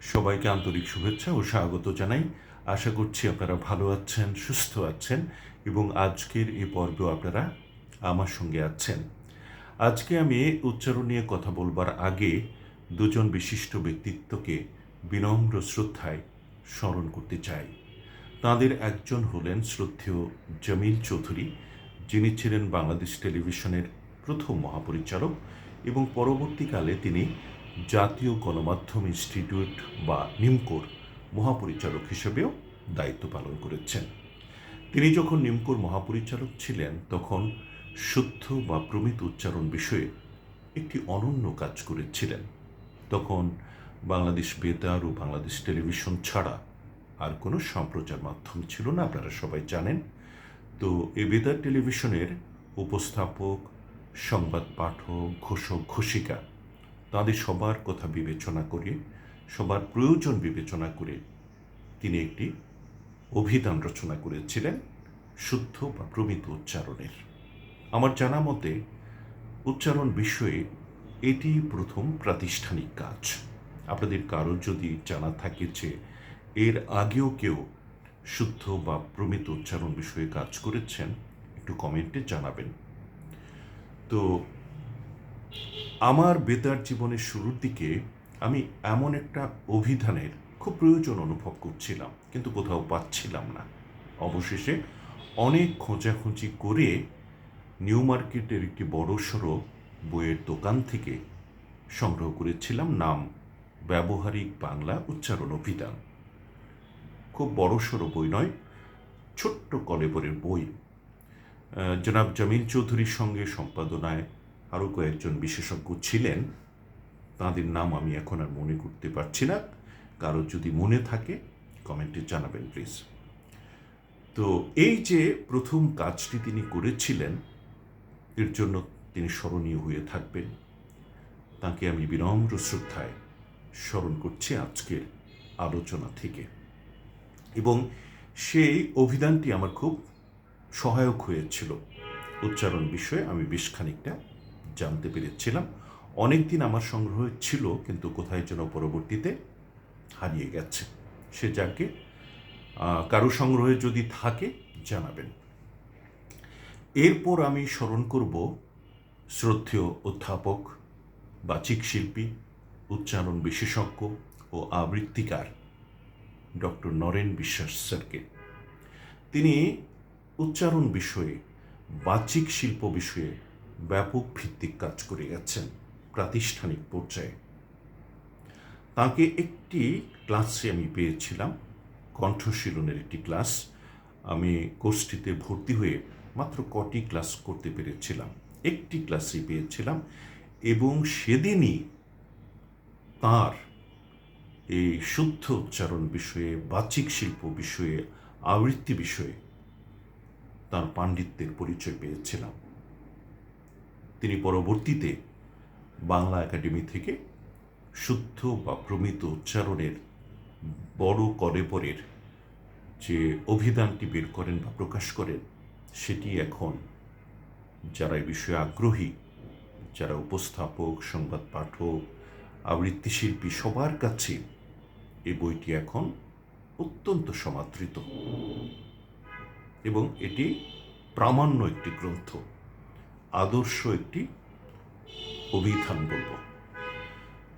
সবাইকে আন্তরিক শুভেচ্ছা ও স্বাগত জানাই। আশা করছি আপনারা ভালো আছেন, সুস্থ আছেন এবং আজকের এই পর্ব আপনারা আমার সঙ্গে আছেন। আজকে আমি উচ্চারণ নিয়ে কথা বলবার আগে দুজন বিশিষ্ট ব্যক্তিত্বকে বিনম্র শ্রদ্ধায় স্মরণ করতে চাই। তাদের একজন হলেন শ্রদ্ধেয় জমিল চৌধুরী, যিনি ছিলেন বাংলাদেশ টেলিভিশনের প্রথম মহাপরিচালক এবং পরবর্তীকালে তিনি জাতীয় গণমাধ্যম ইনস্টিটিউট বা নিমকোর মহাপরিচালক হিসেবেও দায়িত্ব পালন করেছেন। তিনি যখন নিমকোর মহাপরিচালক ছিলেন, তখন শুদ্ধ বা প্রমিত উচ্চারণ বিষয়ে একটি অনন্য কাজ করেছিলেন। তখন বাংলাদেশ বেতার ও বাংলাদেশ টেলিভিশন ছাড়া আর কোনো সম্প্রচার মাধ্যম ছিল না, আপনারা সবাই জানেন। তো এ বেতার টেলিভিশনের উপস্থাপক, সংবাদ পাঠক, ঘোষক, ঘোষিকা তাদের সবার কথা বিবেচনা করে, সবার প্রয়োজন বিবেচনা করে তিনি একটি অভিধান রচনা করেছিলেন শুদ্ধ বা প্রমিত উচ্চারণের। আমার জানা মতে উচ্চারণ বিষয়ে এটি প্রথম প্রাতিষ্ঠানিক কাজ। আপনাদের কারও যদি জানা থাকে যে এর আগেও কেউ শুদ্ধ বা প্রমিত উচ্চারণ বিষয়ে কাজ করেছেন, একটু কমেন্টে জানাবেন। তো আমার বেতার জীবনের শুরুর দিকে আমি এমন একটা অভিধানের খুব প্রয়োজন অনুভব করছিলাম, কিন্তু কোথাও পাচ্ছিলাম না। অবশেষে অনেক খোঁজাখুঁজি করে নিউ মার্কেটের একটি বড়সড় বইয়ের দোকান থেকে সংগ্রহ করেছিলাম নাম ব্যবহারিক বাংলা উচ্চারণ অভিধান। খুব বড়সড় বই নয়, ছোট্ট কলেবরের বই। জনাব জামিল চৌধুরীর সঙ্গে সম্পাদনায় আরও কয়েকজন বিশেষজ্ঞ ছিলেন, তাদের নাম আমি এখন আর মনে করতে পারছি না। কারও যদি মনে থাকে, কমেন্টে জানাবেন, প্লিজ। তো এই যে প্রথম কাজটি তিনি করেছিলেন, এর জন্য তিনি স্মরণীয় হয়ে থাকবেন। তাকে আমি বিনম্র শ্রদ্ধায় স্মরণ করছি আজকের আলোচনা থেকে। এবং সেই অভিধানটি আমার খুব সহায়ক হয়েছিল। উচ্চারণ বিষয়ে আমি বেশ খানিকটা জানতে পেরেছিলাম। অনেক দিন আমার সংগ্রহ ছিল, কিন্তু কোথায় যেন পরবর্তীতে হারিয়ে গেছে। সে যাকে কারও সংগ্রহে যদি থাকে, জানাবেন। এরপর আমি স্মরণ করব শ্রদ্ধেয় অধ্যাপক, বাচিক শিল্পী, উচ্চারণ বিশেষজ্ঞ ও আবৃত্তিকার ডক্টর নরেন বিশ্বাস স্যারকে। তিনি উচ্চারণ বিষয়ে, বাচিক শিল্প বিষয়ে ব্যাপক ভিত্তিক কাজ করে গেছেন প্রাতিষ্ঠানিক পর্যায়ে। তাকে একটি ক্লাসে আমি পেয়েছিলাম, কণ্ঠশীলনের একটি ক্লাস। আমি কোর্সটিতে ভর্তি হয়ে মাত্র কটি ক্লাস করতে পেরেছিলাম, একটি ক্লাসই পেয়েছিলাম এবং সেদিনই তার এই শুদ্ধ উচ্চারণ বিষয়ে, বাচিক শিল্প বিষয়ে, আবৃত্তি বিষয়ে তার পাণ্ডিত্যের পরিচয় পেয়েছিলাম। তিনি পরবর্তীতে বাংলা একাডেমি থেকে শুদ্ধ বা প্রমিত উচ্চারণের বড় কলেবরের যে অভিধানটি বের করেন বা প্রকাশ করেন, সেটি এখন যারা এই বিষয়ে আগ্রহী, যারা উপস্থাপক, সংবাদ পাঠক আবৃত্তি শিল্পী সবার কাছে এই বইটি এখন অত্যন্ত সমাদৃত। এবং এটি প্রামাণ্য একটি গ্রন্থ। আদর্শ একটি অভিধান বলব।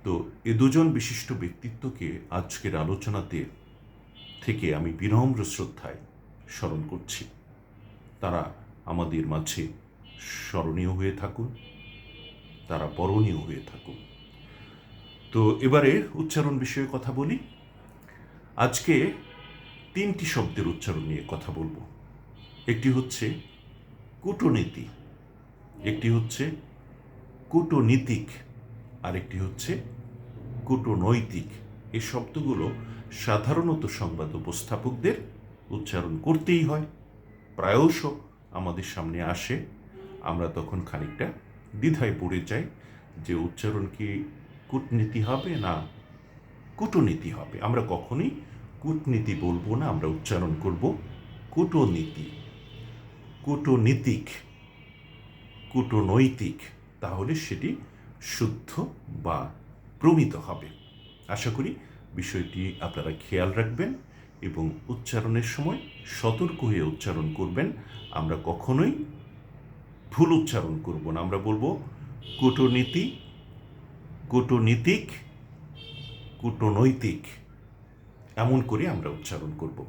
তো এ দুজন বিশিষ্ট ব্যক্তিত্বকে আজকের আলোচনাতে থেকে আমি বিনম্র শ্রদ্ধায় স্মরণ করছি। তারা আমাদের মাঝে স্মরণীয় হয়ে থাকুন, তারা বরণীয় হয়ে থাকুন। তো এবারে উচ্চারণ বিষয়ে কথা বলি। আজকে তিনটি শব্দের উচ্চারণ নিয়ে কথা বলব। একটি হচ্ছে কূটনীতি। একটি হচ্ছে কূটনীতিক, আরেকটি হচ্ছে কূটনৈতিক। এই শব্দগুলো সাধারণত সংবাদ উপস্থাপকদের উচ্চারণ করতেই হয়, প্রায়শ আমাদের সামনে আসে। আমরা তখন খানিকটা দ্বিধায় পড়ে যাই যে উচ্চারণ কি কূটনীতি হবে না কূটনীতি হবে। আমরা কখনোই কূটনীতি বলব না, আমরা উচ্চারণ করব কূটনীতি। কূটনীতিক কূটনৈতিক, তাহলে সেটি শুদ্ধ বা প্রমিত হবে। আশা করি বিষয়টি আপনারা খেয়াল রাখবেন এবং উচ্চারণের সময় সতর্ক হয়ে উচ্চারণ করবেন। আমরা কখনোই ভুল উচ্চারণ করব না। আমরা বলব কূটনীতি, কূটনীতিক, কূটনৈতিক, এমন করে আমরা উচ্চারণ করব।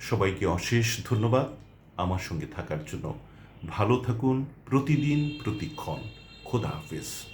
সবাইকে অশেষ ধন্যবাদ। আমার সঙ্গে থাকার জন্য ভালো থাকুন প্রতিদিন প্রতিক্ষণ। খোদা হাফেজ।